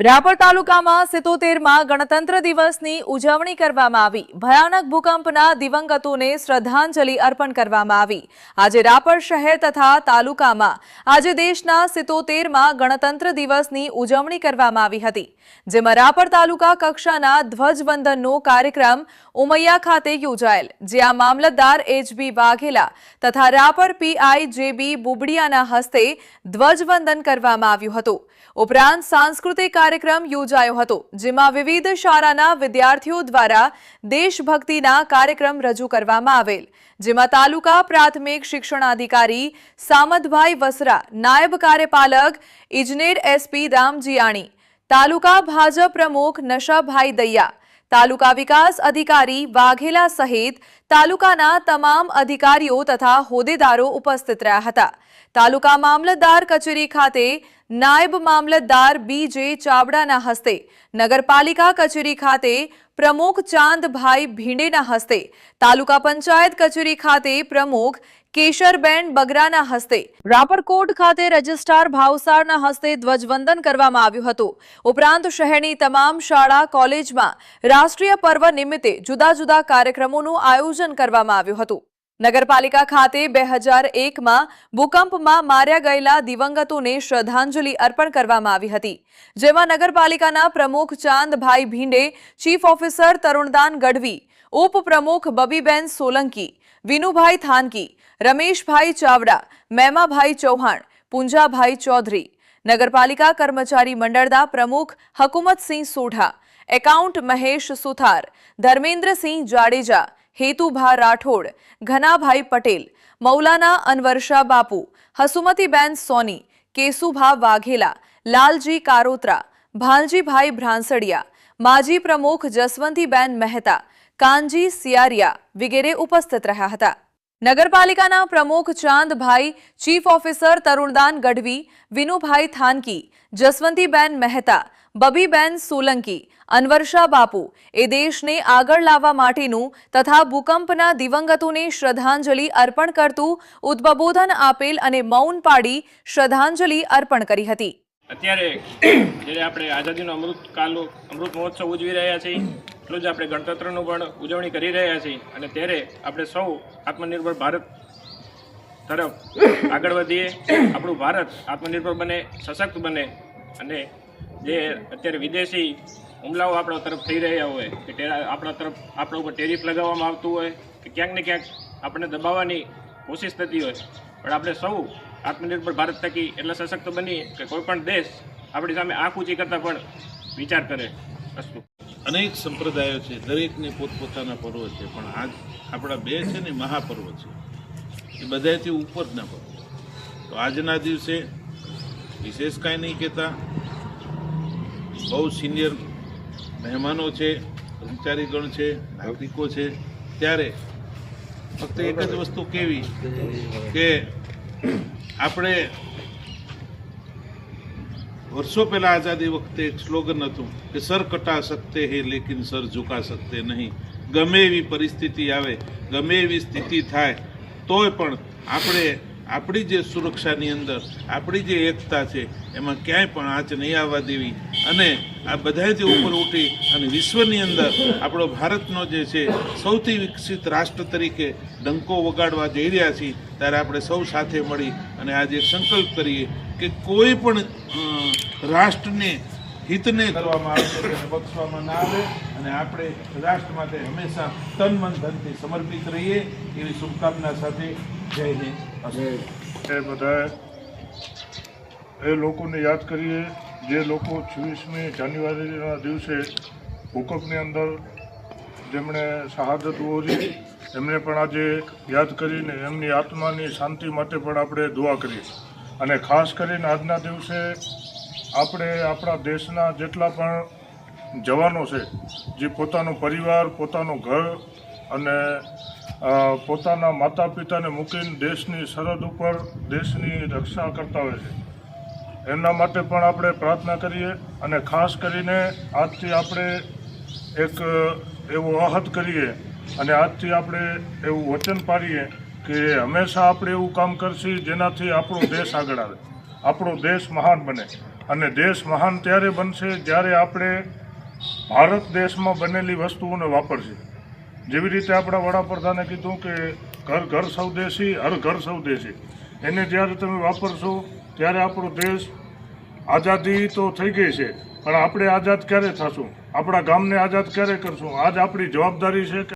રાપર તાલુકામાં સિત્તોતેરમાં ગણતંત્ર દિવસની ઉજવણી કરવામાં આવી. ભયાનક ભૂકંપના દિવંગતોને શ્રદ્ધાંજલિ અર્પણ કરવામાં આવી. આજે રાપર શહેર તથા તાલુકામાં આજે દેશના સિત્તોતેરમાં ગણતંત્ર દિવસની ઉજવણી કરવામાં આવી હતી. જેમાં રાપર તાલુકા કક્ષાના ધ્વજવંદનનો કાર્યક્રમ ઉમૈયા ખાતે યોજાયેલ, જ્યાં મામલતદાર એચબી વાઘેલા તથા રાપર પીઆઈ જેબી બુબડિયાના હસ્તે ધ્વજવંદન કરવામાં આવ્યું હતું. ઉપરાંત સાંસ્કૃતિક કાર્યક્રમ યોજાયો હતો, જેમાં વિવિધ શાળાના વિદ્યાર્થીઓ દ્વારા દેશભક્તિના કાર્યક્રમ રજૂ કરવામાં આવેલ, જેમાં તાલુકા પ્રાથમિક શિક્ષણાધિકારી સામતભાઈ વસરા, નાયબ કાર્યપાલક ઇજનેર એસપી રામજીયાણી, તાલુકા ભાજપ પ્રમુખ નશાભાઈ દૈયા, તાલુકા વિકાસ અધિકારી વાઘેલા સહિત તાલુકાના તમામ અધિકારીઓ તથા હોદ્દેદારો ઉપસ્થિત રહ્યા હતા. તાલુકા મામલતદાર કચેરી ખાતે નાયબ મામલતદાર બી જે ચાવડાના હસ્તે નગરપાલિકા કચેરી ખાતે પ્રમુખ ચાંદભાઈ ભીંડેના હસ્તે, તાલુકા પંચાયત કચેરી ખાતે પ્રમુખ કેશરબેન બગરાના હસ્તે, રાપરકોટ ખાતે રજિસ્ટ્રાર ભાવસારના હસ્તે ધ્વજવંદન કરવામાં આવ્યું હતું. ઉપરાંત શહેરની તમામ શાળા, કોલેજમાં રાષ્ટ્રીય પર્વ નિમિત્તે જુદા જુદા કાર્યક્રમોનું આયોજન કરવામાં આવ્યું હતું. નગરપાલિકા ખાતે બે હજાર એકમાં ભૂકંપમાં માર્યા ગયેલા દિવંગતોને શ્રદ્ધાંજલિ અર્પણ કરવામાં આવી હતી, જેમાં નગરપાલિકાના પ્રમુખ ચાંદભાઈ ભીંડે, ચીફ ઓફિસર તરુણદાન ગઢવી, ઉપપ્રમુખ બબીબેન સોલંકી, વિનુભાઈ થાનકી, રમેશભાઈ ચાવડા, મેમાભાઈ ચૌહાણ, પુંજાભાઈ ચૌધરી, નગરપાલિકા કર્મચારી મંડળના પ્રમુખ હકુમતસિંહ સોઢા, એકાઉન્ટ મહેશ સુથાર, ધર્મેન્દ્રસિંહ જાડેજા હેતુભા રાઠોડ ઘનાભાઈ પટેલ મૌલાના અનવરશા બાપુ હસુમતીબેન સોની કેશુભા વાઘેલા લાલજી કારોત્રા ભાલજીભાઈ ભ્રાંસડિયા માજી પ્રમુખ જસવંતીબેન મહેતા કાનજી સિયારિયા વગેરે ઉપસ્થિત રહ્યા હતા નગરપાલિકાના પ્રમુખ ચાંદભાઈ ચીફ ઓફિસર તરુણદાન ગઢવી વિનુભાઈ થાનકી જસવંતીબેન મહેતા બબીબેન સોલંકી અનવર્ષા બાપુ એ દેશને આગળ લાવવા માટેનું તથા ભૂકંપના દિવંગતોને શ્રદ્ધાંજલિ અર્પણ કરતું ઉદ્બોધન આપેલ અને મૌન પાડી શ્રદ્ધાંજલિ અર્પણ કરી હતી. અત્યારે જ્યારે આપણે આઝાદીનો અમૃત કાલ અમૃત મહોત્સવ ઉજવી રહ્યા છીએ, એટલું જ આપણે ગણતંત્રનું પણ ઉજવણી કરી રહ્યા છીએ અને ત્યારે આપણે સૌ આત્મનિર્ભર ભારત તરફ આગળ વધીએ, આપણું ભારત આત્મનિર્ભર બને, સશક્ત બને અને જે અત્યારે વિદેશી હુમલાઓ આપણા તરફ થઈ રહ્યા હોય, કે આપણા તરફ, આપણા ઉપર ટેરિફ લગાવવામાં આવતું હોય, કે ક્યાંક ને ક્યાંક આપણને દબાવવાની કોશિશ થતી હોય. પણ આપણે સૌ આત્મનિર્ભર ભારત થકી એટલા સશક્ત બનીએ કે કોઈપણ દેશ આપણી સામે આંખ ઊંચી કરતાં પણ વિચાર કરે. અસ્તુ. અનેક સંપ્રદાયો છે, દરેકને પોતપોતાના પર્વ છે, પણ આજ આપણા બે છે ને મહાપર્વ છે. એ બધાથી ઉપરના પર્વ તો આજના દિવસે વિશેષ કાંઈ નહીં કહેતા. બહુ સિનિયર મહેમાનો છે, કર્મચારીગણ છે, નાગરિકો છે. ત્યારે ફક્ત એક જ વસ્તુ કેવી કે આપણે વર્ષો પહેલા આઝાદી વખતે એક સ્લોગન હતું કે, સર કટા શકતે હે, લેકિન સર ઝુકા શકતે નહીં. ગમે એવી પરિસ્થિતિ આવે, ગમે એવી સ્થિતિ થાય, તોય પણ આપણે આપણી જે સુરક્ષાની અંદર, આપણી જે એકતા છે, એમાં ક્યાંય પણ આંચ નહીં આવવા દેવી. અને આ બધાથી ઉપર ઉઠી અને વિશ્વની અંદર આપણો ભારતનો જે છે, સૌથી વિકસિત રાષ્ટ્ર તરીકે ડંકો વગાડવા જઈ રહ્યા છીએ, ત્યારે આપણે સૌ સાથે મળી અને આજે સંકલ્પ કરીએ કે કોઈ પણ રાષ્ટ્રને હિતને કરવામાં આવે તેને બક્ષવામાં ના આવે અને આપણે રાષ્ટ્ર માટે હંમેશા તન મન ધનથી સમર્પિત રહીએ, એવી શુભકામના સાથે જય હિન્દ. અસ્તુ. એ બધા એ લોકોને યાદ કરીએ જે લોકો છવ્વીસમી જાન્યુઆરીના દિવસે ભૂકંપની અંદર જેમણે શહાદત ઓરી, એમને પણ આજે યાદ કરીને એમની આત્માની શાંતિ માટે પણ આપણે દુઆ કરીએ અને ખાસ કરીને આજના દિવસે આપણે આપણા દેશના જેટલા પણ જવાનો છે, જે પોતાનું પરિવાર, પોતાનું ઘર અને પોતાના માતા પિતાને મૂકીને દેશની સરહદ ઉપર દેશની રક્ષા કરતા હોય છે. એમના માટે પણ આપણે પ્રાર્થના કરીએ અને ખાસ કરીને આજથી આપણે એક એવો આહત કરીએ અને આજથી આપણે એવું વચન પાડીએ કે હંમેશા આપણે એવું કામ કરશું જેનાથી આપણો દેશ આગળ આવે, આપણો દેશ મહાન બને. અને દેશ મહાન ત્યારે બનશે જ્યારે આપણે ભારત દેશમાં બનેલી વસ્તુઓને વાપરશે. જેવી રીતે આપણા વડાપ્રધાને કીધું કે ઘર ઘર સ્વદેશી હર ઘર સ્વદેશી એને જ્યારે તમે વાપરશો, ત્યારે આપણો દેશ આઝાદી તો થઈ ગઈ છે, પણ આપણે આઝાદ ક્યારે થશું? આપણા ગામને આઝાદ ક્યારે કરશું? આજ આપણી જવાબદારી છે